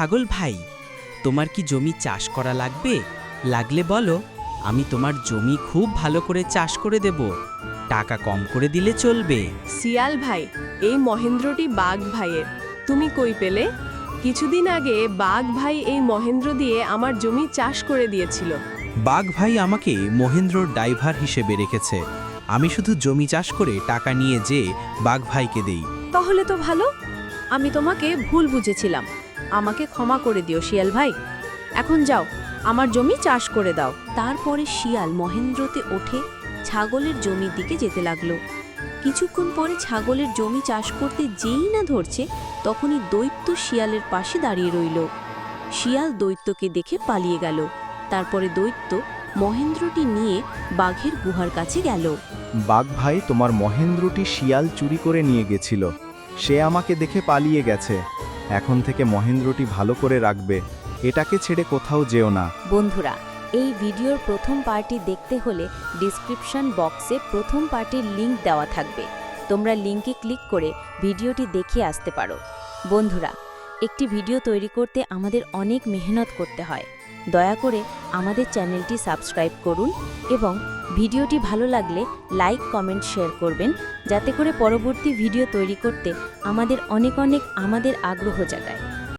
ছাগল ভাই তোমার কি জমি চাষ করা লাগবে? লাগলে বলো আমি তোমার জমি খুব ভালো করে চাষ করে দেব। টাকা কম করে দিলে চলবে। শিয়াল ভাই এই মহেন্দ্রটি বাঘ ভাইয়ের। তুমি কই পেলে? কিছুদিন আগে বাঘ ভাই এই মহেন্দ্র দিয়ে আমার জমি চাষ করে দিয়েছিল। বাঘ ভাই আমাকে মহেন্দ্রর ড্রাইভার হিসেবে রেখেছে। আমি শুধু জমি চাষ করে টাকা নিয়ে যেয়ে বাঘ ভাইকে দেই। তাহলে তো ভালো। আমি তোমাকে ভুল বুঝেছিলাম। আমাকে ক্ষমা করে দিও শিয়াল ভাই। এখন যাও আমার জমি চাষ করে দাও। তারপরে শিয়াল মহেন্দ্রতে ওঠে ছাগলের জমির দিকে যেতে লাগল। কিছুক্ষণ পরে ছাগলের জমি চাষ করতে যেই না ধরছে তখনই দৈত্য শিয়ালের পাশে দাঁড়িয়ে রইল। শিয়াল দৈত্যকে দেখে পালিয়ে গেল। তারপরে দৈত্য মহেন্দ্রটি নিয়ে বাঘের গুহার কাছে গেল। বাঘ ভাই তোমার মহেন্দ্রটি শিয়াল চুরি করে নিয়ে গেছিল। সে আমাকে দেখে পালিয়ে গেছে। এখন থেকে মহেন্দ্রটি ভালো করে রাখবে। এটাকে ছেড়ে কোথাও যেও না। বন্ধুরা, এই ভিডিওর প্রথম পার্টি দেখতে হলে ডিসক্রিপশন বক্সে প্রথম পার্টির লিংক দেওয়া থাকবে। তোমরা লিঙ্কে ক্লিক করে ভিডিওটি দেখে আসতে পারো। বন্ধুরা, একটি ভিডিও তৈরি করতে আমাদের অনেক মেহনত করতে হয়। দয়া করে আমাদের চ্যানেলটি সাবস্ক্রাইব করুন এবং ভিডিওটি ভালো লাগলে লাইক, কমেন্ট, শেয়ার করবেন যাতে করে পরবর্তী ভিডিও তৈরি করতে আমাদের অনেক অনেক আমাদের আগ্রহ জাগায়।